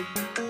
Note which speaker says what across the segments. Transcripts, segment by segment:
Speaker 1: হাওয়ার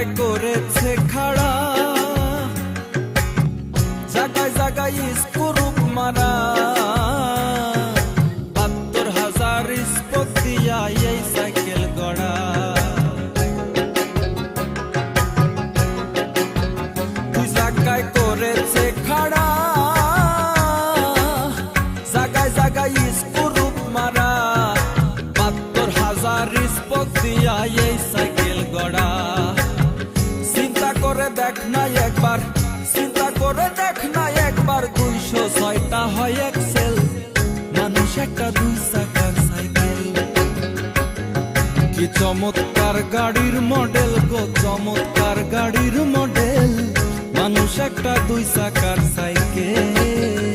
Speaker 1: চাকায় করেছে খাড়া। জাগায় জাগায় স্কুরুপ মারা। বাহাত্তর হাজার স্পোক দিয়া এই সাইকেল গড়া। দুই জায়গায় করেছে খাড়া। জাগায় জাগায় স্কুরুপ মারা। মানুষ একটা দুই চাকার কি চমৎকার গাড়ির মডেল গো, চমৎকার গাড়ির মডেল। মানুষ একটা দুই চাকার সাইকেল।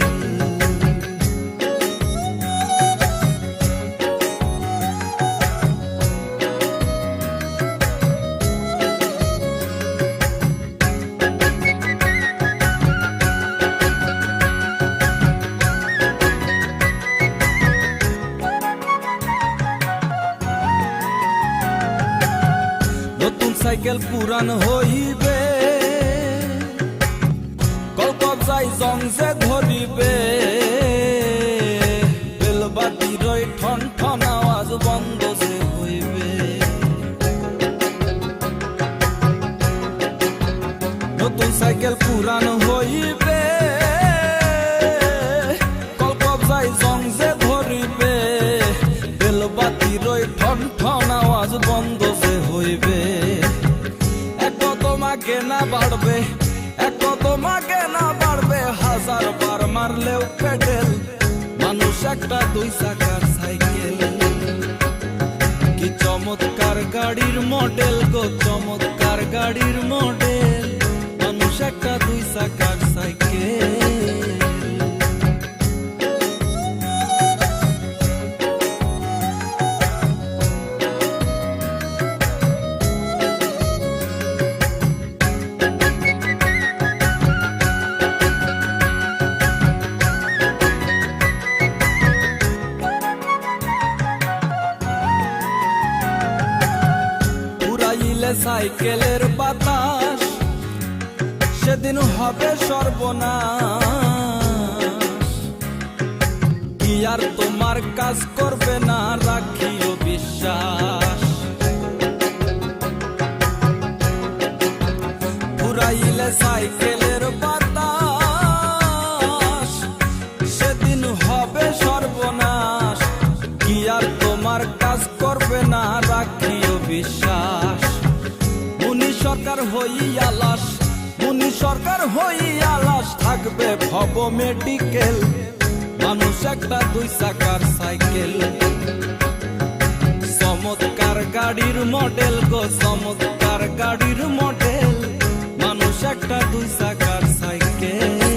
Speaker 1: সাইকেল পুরান হইবে। কলকত যাই জং যে ধরিবে। বেলবাতির ওই ঠন ঠন আওয়াজ বন্ধ যে হইবে। নতুন সাইকেল পুরান হইবে। কলকত যাই জং যে ধরিবে। বেলবাতির ওই ঠন ঠন আওয়াজ বন্ধ তোমাকে না বাড়বে, এত তোমাকে না বাড়বে। হাজার বার মারলেও পেডেল মানুষ একটা দুই চাকার সাইকেল। কি চমৎকার গাড়ির মডেল গো, চমৎকার গাড়ির মডেল। মানুষ একটা দুই চাকার সাইকেল। উড়াইলে সাইকেলের বাতাস, সেদিন হবে সর্বনাশ। কি আর তোমার কাজ করবে না রাখিও বিশ্বাস। উড়াইলে সাইকেলের বাতাস, সেদিন হবে সর্বনাশ। কি আর তোমার কাজ করবে না রাখিও বিশ্বাস। সরকার হই আলাস মুনি সরকার হই আলাস থাকবে ভব মেডিকেল মানুষ একটা দুই চাকার সাইকেল। চমৎকার গাড়ির মডেল গো, চমৎকার গাড়ির মডেল মানুষ একটা দুই চাকার সাইকেল।